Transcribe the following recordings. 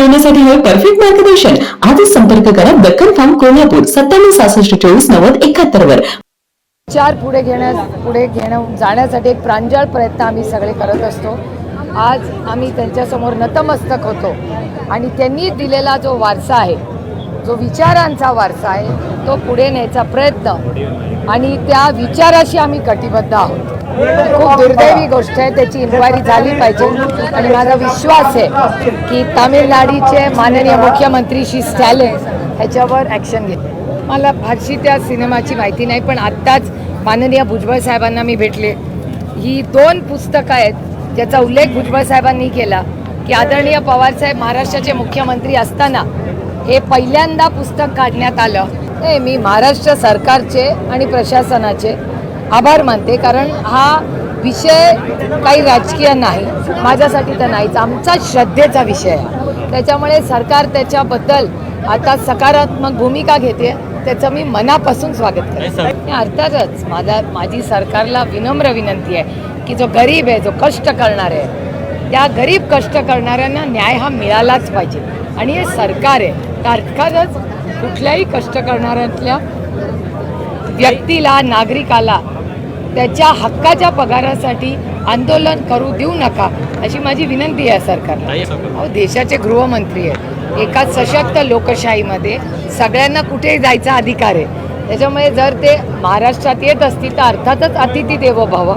मिळवण्यासाठी हे परफेक्ट मार्गदर्शन. आजच संपर्क करा दक्कन फार्म कोल्हापूर सत्त्याण्णव सहासष्ट चोवीस नव्वद एकाहत्तर वर. विचार पुढे घेण्यास पुढे घेणं जाण्यासाठी एक प्रांजळ प्रयत्न आम्ही सगळे करत असतो. आज आम्ही त्यांच्यासमोर नतमस्तक होतो. आणि त्यांनी दिलेला जो वारसा आहे जो विचारांचा वारसा आहे तो पुढे न्यायचा प्रयत्न. आणि त्या विचाराशी आम्ही कटिबद्ध आहोत. खूप दुर्दैवी गोष्ट आहे त्याची इन्क्वायरी झाली पाहिजे. आणि माझा विश्वास आहे की तामिळनाडूचे माननीय मुख्यमंत्री श्री स्टॅलिन ह्याच्यावर ॲक्शन घेतील. मला फारशी त्या सिनेमाची माहिती नाही पण आत्ताच माननीय भुजबळ साहेबांना मी भेटले. ही दोन पुस्तकं आहेत ज्याचा उल्लेख भुजबळ साहेबांनी केला की आदरणीय पवारसाहेब महाराष्ट्राचे मुख्यमंत्री असताना हे पहिल्यांदा पुस्तक काढण्यात आलं. नाही मी महाराष्ट्र सरकारचे आणि प्रशासनाचे आभार मानते कारण हा विषय काही राजकीय नाही. माझ्यासाठी तर नाहीच आमचा श्रद्धेचा विषय आहे. त्याच्यामुळे सरकार त्याच्याबद्दल आता सकारात्मक भूमिका घेते त्याचं मी मनापासून स्वागत करते. अर्थातच माझा माझी सरकारला विनम्र विनंती आहे की जो गरीब आहे जो कष्ट करणार आहे त्या गरीब कष्ट करणाऱ्यांना न्याय हा मिळालाच पाहिजे. आणि हे सरकार आहे अर्थातच कुठल्याही कष्ट करणाऱ्यातल्या व्यक्तीला नागरिकाला त्याच्या हक्काच्या पगारासाठी आंदोलन करू देऊ नका अशी माझी विनंती आहे सरकारला. अहो देशाचे गृहमंत्री आहेत. एका सशक्त लोकशाहीमध्ये सगळ्यांना कुठेही जायचा अधिकार आहे. त्याच्यामुळे जर ते महाराष्ट्रात येत असतील तर अर्थातच अतिथी देवो भव.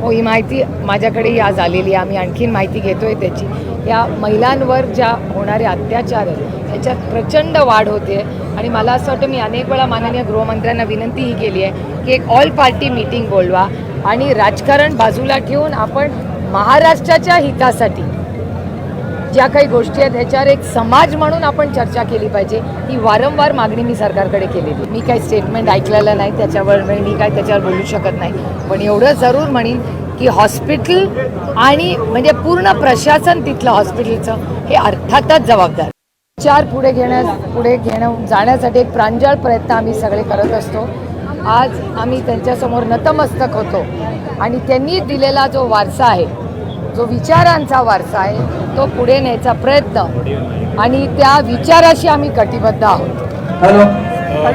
हो ही माहिती माझ्याकडे आज आलेली आहे. आम्ही आणखीन माहिती घेतोय त्याची. या महिलांवर ज्या होणारे अत्याचार आहेत याच्यात प्रचंड वाढ होते. आणि मला असं वाटतं मी अनेक वेळा माननीय गृहमंत्र्यांना विनंतीही केली आहे की एक ऑल पार्टी मीटिंग बोलवा. आणि राजकारण बाजूला ठेवून आपण महाराष्ट्राच्या हितासाठी ज्या काही गोष्टी आहेत ह्याच्यावर एक समाज म्हणून आपण चर्चा केली पाहिजे. ही वारंवार मागणी मी सरकारकडे केलेली मी काही स्टेटमेंट ऐकलेलं नाही त्याच्यावर मी काय त्याच्यावर बोलू शकत नाही. पण एवढं जरूर म्हणेन की हॉस्पिटल आणि म्हणजे पूर्ण प्रशासन तिथलं हॉस्पिटलचं हे अर्थातच जबाबदार. विचार पुढे घेण्यास पुढे घेणं जाण्यासाठी एक प्रांजळ प्रयत्न आम्ही सगळे करत असतो. आज आम्ही त्यांच्यासमोर नतमस्तक होतो आणि त्यांनी दिलेला जो वारसा आहे जो विचारांचा वारसा आहे तो पुढे न्यायचा प्रयत्न. आणि त्या विचाराशी आम्ही कटिबद्ध आहोत. हॅलो.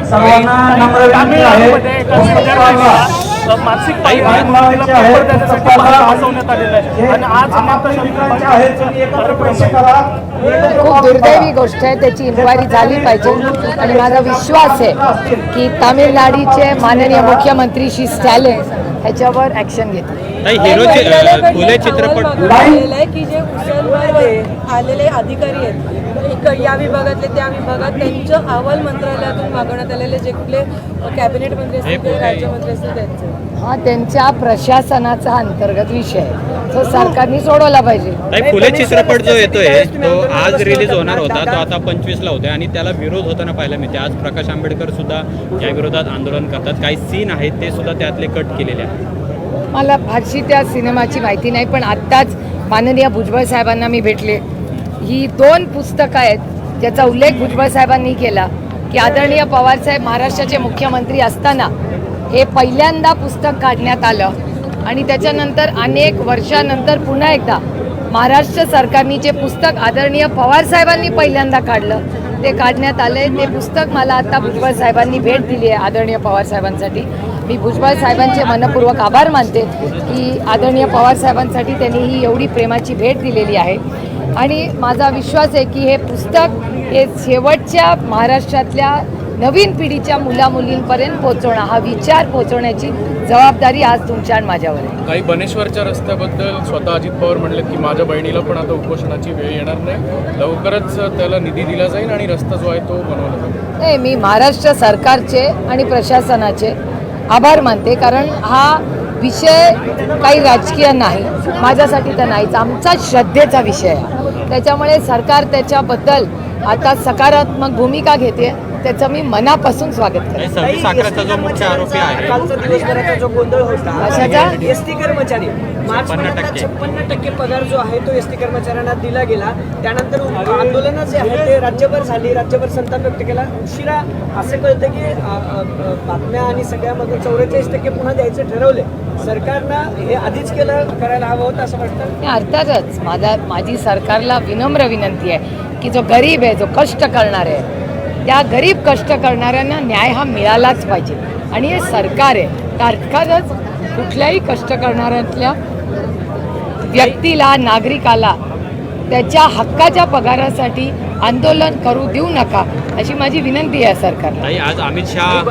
सर्वांना नम्र विनंती आहे. पुस्तक वाचा. मानसिक हे खूप दुर्दैवी गोष्ट आहे त्याची इन्क्वायरी झाली पाहिजे. आणि माझा विश्वास आहे की तामिळनाडूचे माननीय मुख्यमंत्री श्री स्टॅलिन ह्याच्यावर ॲक्शन घेतील नाही हिरोचे अ, फुले चित्रपट आहे की जे उचलवर आलेले अधिकारी आहेत. इक- या विभागातले त्या विभागात त्यांचं अहवाल मंत्रालयातून मागवण्यात आलेले जे कुठले कॅबिनेट मंत्री असतील ते राज्यमंत्री असतील त्यांचे. हा त्यांच्या प्रशासनाचा अंतर्गत विषय आहे. तो सरकारने सोडवला पाहिजे. नाही फुले चित्रपट जो येतोय तो आज रिलीज होणार होता तो आता पंचवीस ला होतोय आणि त्याला विरोध होताना पाहायला मिळते आज प्रकाश आंबेडकर सुद्धा या विरोधात आंदोलन करतात. काही सीन आहेत ते सुद्धा त्यातले कट केलेले आहेत. मला फारशी त्या सिनेमाची माहिती नाही पण आत्ताच माननीय भुजबळ साहेबांना मी भेटले. ही दोन पुस्तकं आहेत ज्याचा उल्लेख भुजबळ साहेबांनी केला की आदरणीय पवारसाहेब महाराष्ट्राचे मुख्यमंत्री असताना हे पहिल्यांदा पुस्तक काढण्यात आलं आणि त्याच्यानंतर अनेक वर्षानंतर पुन्हा एकदा महाराष्ट्र सरकारनी जे पुस्तक आदरणीय पवारसाहेबांनी पहिल्यांदा काढलं ते काढण्यात आले. ते पुस्तक मला आता भुजबळ साहेबांनी भेट दिली आहे आदरणीय पवार साहेबांसाठी. मी भुजबळ साहेबांचे मनपूर्वक आभार मानते की आदरणीय पवार साहेबांसाठी त्यांनी ही एवढी प्रेमाची भेट दिलेली आहे. आणि माझा विश्वास आहे की हे पुस्तक हे शेवटच्या महाराष्ट्रातल्या नवीन पिढीच्या मुलामुलींपर्यंत पोहोचवणं हा विचार पोहोचवण्याची जबाबदारी आज तुमच्या आणि माझ्यावर आहे. काही बनेश्वरच्या रस्त्याबद्दल स्वतः अजित पवार म्हणले की माझ्या बहिणीला पण आता उपोषणाची वेळ येणार नाही. लवकरच त्याला निधी दिला जाईल आणि रस्ता जो आहे तो बनवला जाईल. नाही मी महाराष्ट्र सरकारचे आणि प्रशासनाचे आभार मानते कारण हा विषय काही राजकीय नाही. माझ्यासाठी तर नाहीच आमचा श्रद्धेचा विषय आहे. त्याच्यामुळे सरकार त्याच्याबद्दल आता सकारात्मक भूमिका घेते. त्याचं मी मनापासून स्वागत करते. जो मुख्य आरोपी आहे. कालचा दिवसभराचा जो गोंधळ होता कशाचा? एस टी कर्मचारी मार्च छप्पन्न महिन्यात टक्के. छप्पन्न टक्के पगार जो आहे तो एस टी कर्मचाऱ्यांना दिला गेला. त्यानंतर आंदोलन जे आहे ते राज्यभर झाली. राज्यभर संताप व्यक्त केला. उशिरा असं कळतं की बातम्या आणि सगळ्यामधून चौवेचाळीस टक्के पुन्हा द्यायचे ठरवले सरकारनं हे आधीच केलं करायला हवं होतं असं वाटतं? अर्थातच. माझा माझी सरकारला विनम्र विनंती आहे की जो गरीब आहे जो कष्ट करणार आहे त्या गरीब कष्ट करणाऱ्यांना न्याय हा मिळालाच पाहिजे. आणि हे सरकार आहे तर अर्थातच कुठल्याही कष्ट करणाऱ्यातल्या व्यक्तीला नागरिकाला त्याच्या हक्काच्या पगारासाठी आंदोलन करू देऊ नका अशी माझी विनंती आहे सरकारला. ताई आज अमित शहा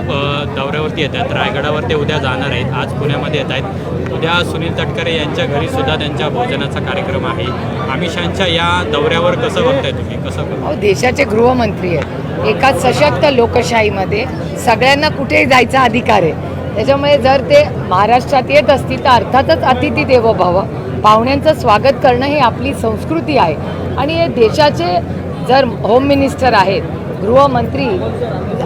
दौऱ्यावरती येत आहेत रायगडावर ते उद्या जाणार आहेत आज पुण्यामध्ये येत आहेत. उद्या सुनील तटकरे यांच्या घरी सुद्धा त्यांच्या भोजनाचा कार्यक्रम आहे. अमित शहाच्या या दौऱ्यावर कसं बघताय तुम्ही? कसं? अहो देशाचे गृहमंत्री आहेत. एका सशक्त लोकशाहीमध्ये सगळ्यांना कुठेही जायचा अधिकार आहे. त्याच्यामुळे जर ते महाराष्ट्रात येत असतील तर अर्थातच अतिथी देवो भव पाहुण्यांचं स्वागत करणं ही आपली संस्कृती आहे. आणि हे देशाचे जर होम मिनिस्टर आहेत गृहमंत्री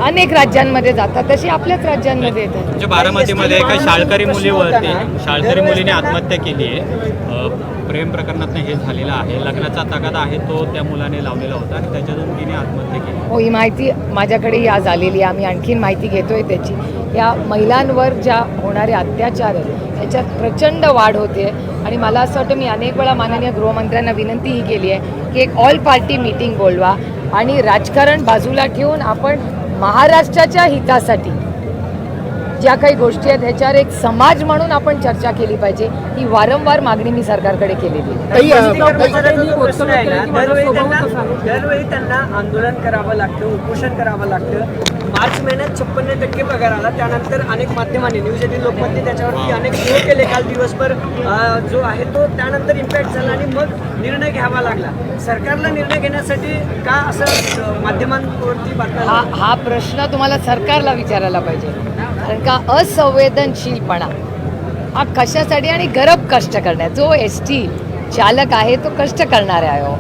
अनेक राज्यांमध्ये जातात तसे आपल्याच राज्यांमध्ये येतात. म्हणजे बारामतीमध्ये एका शाळकरी मुलीवरती शाळकरी मुलीने आत्महत्या केली आहे. प्रेम प्रकरणातनं हे झालेलं आहे. लग्नाचा तगादा आहे तो त्या मुलाने लावलेला होता आणि त्याच्यातून तिने आत्महत्या केली. हो ही माहिती माझ्याकडेही आज आलेली आहे. आम्ही आणखीन माहिती घेतोय त्याची. या महिलांवर ज्या होणारे अत्याचार आहेत याच्यात प्रचंड वाढ होते आणि मला असं वाटतं मी अनेक वेळा माननीय गृहमंत्र्यांना विनंतीही केली आहे की एक ऑल पार्टी मीटिंग बोलवा आणि राजकारण बाजूला ठेवून आपण महाराष्ट्राच्या हितासाठी ज्या काही गोष्टी आहेत ह्याच्यावर एक समाज म्हणून आपण चर्चा केली पाहिजे ही वारंवार मागणी मी सरकारकडे केलेली आहे. दरवेळी त्यांना दरवेळी त्यांना आंदोलन करावं लागतं उपोषण करावं लागतं. मार्च महिन्यात छप्पन्न टक्के पगार आला त्यानंतर अनेक माध्यमांनी न्यूज एटीन लोकमतने त्याच्यावरती अनेक शो केले काल दिवसभर जो आहे तो त्यानंतर इम्पॅक्ट झाला आणि मग निर्णय घ्यावा लागला. सरकारला निर्णय घेण्यासाठी का असं माध्यमांवरती बातम्या हा हा प्रश्न तुम्हाला सरकारला विचारायला पाहिजे. कारण का असंवेदनशीलपणा. हा कशासाठी आणि गरब कष्ट करण्यात. जो एस टी चालक आहे तो कष्ट करणारा आहे हो.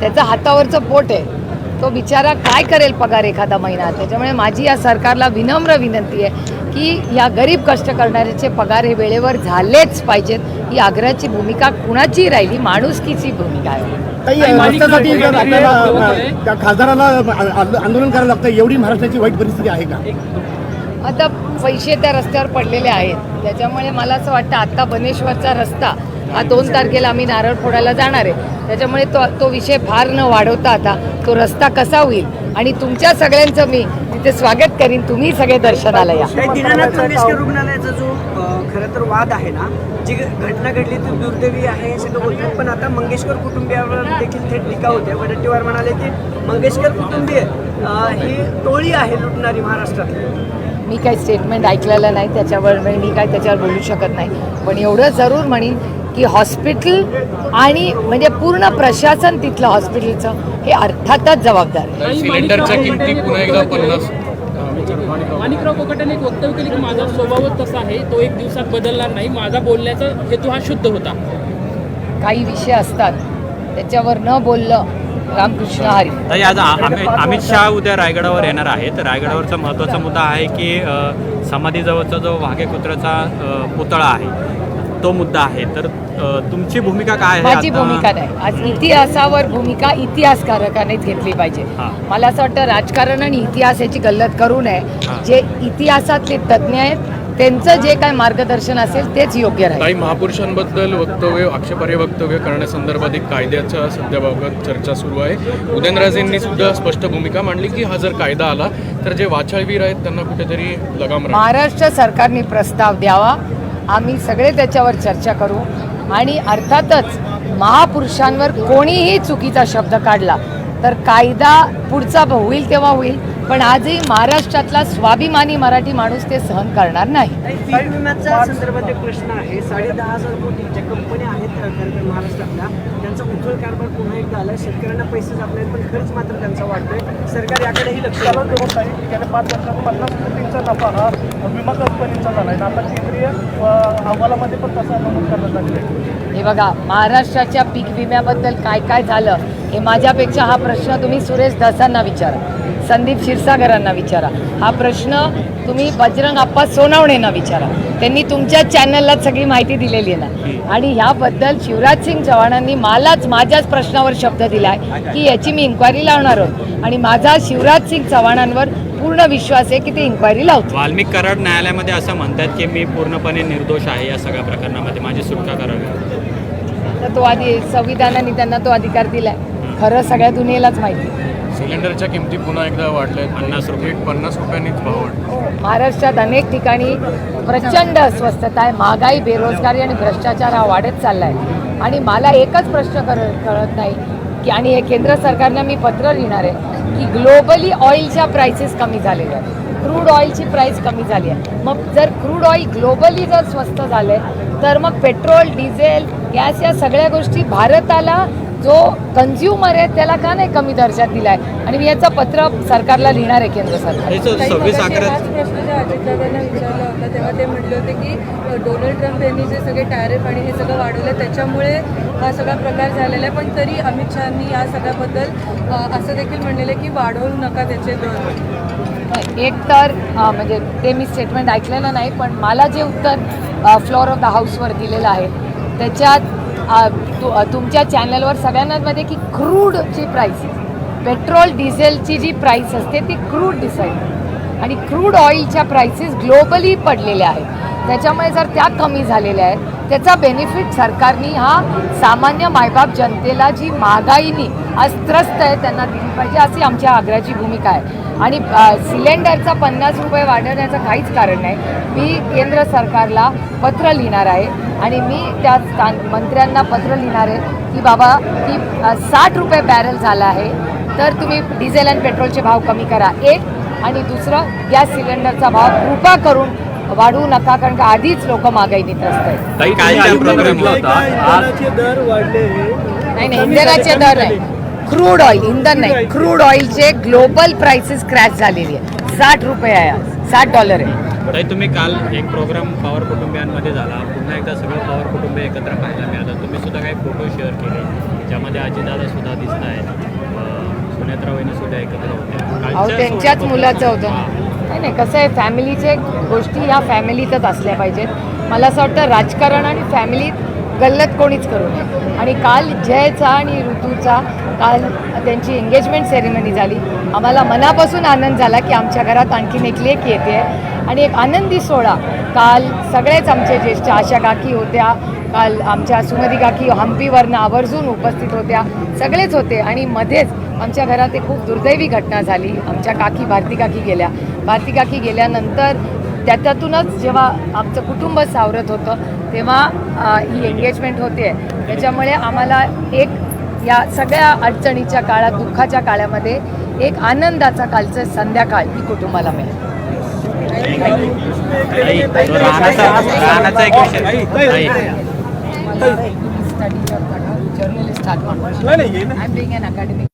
त्याचं हातावरचं पोट आहे. तो बिचारा काय करेल पगार एखादा महिना? त्याच्यामुळे माझी या सरकारला विनम्र विनंती आहे की या गरीब कष्ट करणाऱ्याचे पगार हे वेळेवर झालेच पाहिजेत. ही आग्रहाची भूमिका कुणाची राहिली? माणुसकीची भूमिका आहे. खासदाराला आंदोलन करायला लागतं एवढी महाराष्ट्राची वाईट परिस्थिती आहे का? आता पैसे त्या रस्त्यावर पडलेले आहेत. त्याच्यामुळे मला असं वाटतं आत्ता बनेश्वरचा रस्ता हा दोन तारखेला आम्ही नारळ फोडायला जाणार आहे. त्याच्यामुळे तो तो विषय फार न वाढवता आता तो रस्ता कसा होईल? आणि तुमच्या सगळ्यांचं मी तिथे स्वागत करीन. तुम्ही सगळे दर्शनाला या. रुग्णालयाचा जो खरं तर वाद आहे ना जी घटना घडली ती दुर्दैवी आहे हे सगळं बोलतात पण आता मंगेशकर कुटुंबियावर देखील थेट टीका होते. वडेट्टीवार म्हणाले की मंगेशकर कुटुंबीय ही टोळी आहे लुटणारी महाराष्ट्रातली. मी काही स्टेटमेंट ऐकलेलं नाही त्याच्यावर म्हणजे मी काय त्याच्यावर बोलू शकत नाही. पण एवढं जरूर म्हणीन की हॉस्पिटल आणि म्हणजे पूर्ण प्रशासन तिथलं हॉस्पिटलचं हे अर्थातच जबाबदार आहे. सिलेंडरच्या किमती पुन्हा एकदा पन्नास. माणिकराव कोकटाने एक वक्तव्य केले की माझा स्वभावच तसा आहे तो एक दिवसात बदलणार नाही माझा बोलण्याचा हेतू हा शुद्ध होता. काही विषय असतात त्याच्यावर न बोललं रामकृष्ण हरी. ताई आज अमित अमित शहा उद्या रायगडावर येणार आहेत. रायगडावरचा महत्त्वाचा मुद्दा आहे की समाधीजवळचा जो वाघे कुत्र्याचा पुतळा आहे तो मुद्दा आहे. तर तुमची भूमिका काय आहे माझी? भूमिका नाही. आज इतिहासावर भूमिका इतिहासकारकानेच घेतली पाहिजे. मला असं वाटतं राजकारण आणि इतिहास याची गल्लत करू नये. जे इतिहासातले तज्ज्ञ आहेत त्यांचं जे काय मार्गदर्शन असेल तेच योग्य राहील. काही महापुरुषांबद्दल वक्तव्य आक्षेपार्ह वक्तव्य करण्यासंदर्भात एक कायद्याच्या सध्याबाबत चर्चा सुरू आहे. उदयनराजेंनी सुद्धा स्पष्ट भूमिका मांडली की हा जर कायदा आला तर जे वाचाळवीर आहेत त्यांना कुठेतरी लगाम राहील. महाराष्ट्र सरकारने प्रस्ताव द्यावा. आम्ही सगळे त्याच्यावर चर्चा करू. आणि अर्थातच महापुरुषांवर कोणीही चुकीचा शब्द काढला तर कायदा पुढचा होईल तेव्हा होईल. पण आजही महाराष्ट्रातला स्वाभिमानी मराठी माणूस ते सहन करणार नाही. संदर्भात प्रश्न आहे. साडे दहा हजार कोटी ज्या कंपन्या आहेत महाराष्ट्रातल्या त्यांचा उथळ कारभार पुन्हा एकदा आला शेतकऱ्यांना पैसे जात पण खर्च मात्र त्यांचा वाढतोय. सरकार याकडेही लक्ष त्याला देतं. दोन आहे गेल्या पाच वर्षात पन्नास कोटींचा नफा हा विमा कंपनीचा झाला आहे आता केंद्रीय अ, अहवालामध्ये पण तसा नमूद करण्यात आलेला आहे. हे बघा महाराष्ट्राच्या पीक विम्याबद्दल काय काय झालं? हे माझ्यापेक्षा हा प्रश्न तुम्ही सुरेश दासांना विचारा संदीप क्षीरसागरांना विचारा. हा प्रश्न तुम्ही बजरंग अप्पा सोनवणेंना विचारा. त्यांनी तुमच्या चॅनलला सगळी माहिती दिलेली आहे ना. आणि ह्याबद्दल शिवराज सिंग चव्हाणांनी मलाच माझ्याच प्रश्नावर शब्द दिलाय की याची मी इन्क्वायरी लावणार आहोत. आणि माझा शिवराज सिंग चव्हाणांवर पूर्ण विश्वास आहे की ते इन्क्वायरी लावतील. वाल्मिक कराड न्यायालयामध्ये असं म्हणतात की मी पूर्णपणे निर्दोष आहे या सगळ्या प्रकरणामध्ये. माझी सुटका करावी. तर तो आधी संविधानाने त्यांना तो अधिकार दिलाय. खरं सगळ्या दुनियेलाच माहिती. सिलेंडरच्या किमती पुन्हा एकदा वाढल्या आहेत पन्नास रुपये. पन्नास रुपयांनीच भाव वाढला महाराष्ट्रात अनेक ठिकाणी प्रचंड अस्वस्थता आहे. महागाई बेरोजगारी आणि भ्रष्टाचार हा वाढत चाललाय. आणि मला एकच प्रश्न कर कळत नाही की आणि हे केंद्र सरकारनं मी पत्र लिहिणार आहे की ग्लोबली ऑइलच्या प्राइसेस कमी झालेल्या आहेत. क्रूड ऑइलची प्राइस कमी झाली आहे. मग जर क्रूड ऑइल ग्लोबली जर स्वस्त झालं आहे तर मग पेट्रोल डिझेल गॅस या सगळ्या गोष्टी भारताला जो कन्झ्युमर आहे त्याला का नाही कमी दर्जात दिलाय? आणि मी याचं पत्र सरकारला लिहिणार आहे केंद्र सरकार. हे तेव्हा ते म्हटले होते की डोनाल्ड ट्रम्प यांनी जे सगळे टॅरिफ आणि हे सगळं वाढवलं त्याच्यामुळे हा सगळा प्रकार झालेला आहे. पण तरी अमित शहानी या सगळ्याबद्दल असं देखील म्हणलेलं आहे की वाढवू नका त्याचे दर. एक तर म्हणजे ते मी स्टेटमेंट ऐकलेलं नाही पण मला जे उत्तर फ्लोअर ऑफ द हाऊसवर दिलेलं आहे त्याच्यात तुमच्या चॅनलवर सगळ्यांनाच माहिती की क्रूडची प्राईस पेट्रोल डिझेलची जी प्राईस असते ती क्रूड डिसाईड आणि क्रूड ऑइलच्या प्राइसेस ग्लोबली पडलेल्या आहेत. त्याच्यामुळे जर त्या कमी झालेल्या आहेत त्याचा बेनिफिट सरकारनी हा सामान्य मायबाप जनतेला जी महागाईनी अस्त्रस्त त्रस्त आहे त्यांना दिली पाहिजे अशी आमच्या आग्र्याची भूमिका आहे. आणि सिलेंडरचा पन्नास रुपये वाढवण्याचं काहीच कारण नाही. मी केंद्र सरकारला पत्र लिहिणार आहे आणि मी त्या स्थान मंत्र्यांना पत्र लिहिणार आहे की बाबा की साठ रुपये बॅरल झाला आहे तर तुम्ही डिझेल आणि पेट्रोलचे भाव कमी करा. एक आणि दुसरं गॅस सिलेंडरचा भाव कृपा करून वाढवू नका कारण का आधीच लोक प्रोग्रामला दर वाढले नाही नाही इंधनाचे दर नाही. क्रूड ऑइल इंधन नाही. क्रूड ऑइलचे ग्लोबल प्राइसेस क्रॅश झालेली आहे. साठ रुपये आहे आज. साठ डॉलर आहे. ताई तुम्ही काल एक प्रोग्राम पॉवर कुटुंबियांमध्ये झाला. पुन्हा एकदा सगळं पॉवर कुटुंबीय एकत्र पाहायला मिळालं. तुम्ही सुद्धा काही फोटो शेअर केले. ज्यामध्ये आजीदादा सुद्धा दिसत आहेत सुनेत्रा वहिनी सुद्धा एकत्र होत्या. त्यांच्याच मुलाचं होतं. नाही नाही कसं आहे फॅमिलीचे गोष्टी ह्या फॅमिलीतच असल्या पाहिजेत. मला असं वाटतं राजकारण आणि फॅमिलीत गल्लत कोणीच करू नये. आणि काल जयचा आणि ऋतूचा काल त्यांची एंगेजमेंट सेरेमनी झाली. आम्हाला मनापासून आनंद झाला की आमच्या घरात आणखीन एक लेख येते आणि एक आनंदी सोहळा. काल सगळेच आमचे ज्येष्ठ आशा काकी होत्या. काल आमच्या सुमती काकी हम्पीवरनं आवर्जून उपस्थित होत्या. सगळेच होते आणि मध्येच आमच्या घरात एक खूप दुर्दैवी घटना झाली. आमच्या काकी भारती काकी गेल्या. भारती काकी गेल्यानंतर त्याच्यातूनच जेव्हा आमचं कुटुंब सावरत होतं तेव्हा ही एंगेजमेंट होते. त्याच्यामुळे आम्हाला एक या सगळ्या अडचणीच्या काळात दुःखाच्या काळामध्ये एक आनंदाचा कालचं संध्याकाळ ही कुटुंबाला मिळेल. Journalist I am being an academic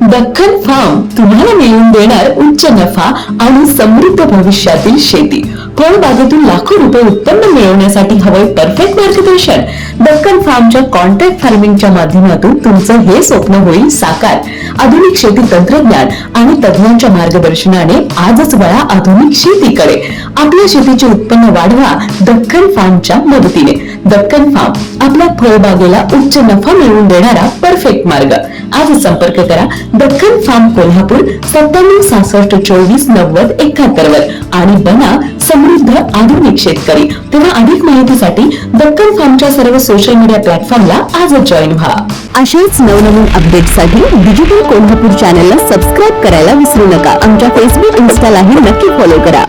Deccan farm तुम्हाला मिळवून देणार उच्च नफा आणि समृद्ध भविष्यातील शेती. फळबागेतून लाखो रुपये उत्पन्न मिळवण्यासाठी हवंय परफेक्ट मार्गदर्शन दक्कन फार्मच्या कॉन्ट्रॅक्ट फार्मिंगच्या माध्यमातून तुमचं हे स्वप्न होईल साकार. आधुनिक शेती तंत्रज्ञान आणि तज्ञांच्या मार्गदर्शनाने आजच वळा आधुनिक शेतीकडे. आपल्या शेतीचे उत्पन्न वाढवा दक्कन फार्मच्या मदतीने. दक्कन फार्म आपल्या फळबागेला उच्च नफा मिळवून देणारा परफेक्ट मार्ग. आज संपर्क करा दक्कन फार्म कोल्हापूर सत्त्याण्णव सहासष्ट चोवीस नव्वद एकाहत्तर वर. आणि बना समृद्ध आधुनिक शेतकरी. तेव्हा अधिक माहितीसाठी दक्कन फार्मच्या सर्व सोशल मीडिया प्लॅटफॉर्मला आजच जॉईन व्हा. अशाच नवनवीन अपडेटसाठी डिजिटल कोल्हापूर चॅनलला सबस्क्राईब करायला विसरू नका. आमच्या फेसबुक इन्स्टालाही नक्की फॉलो करा.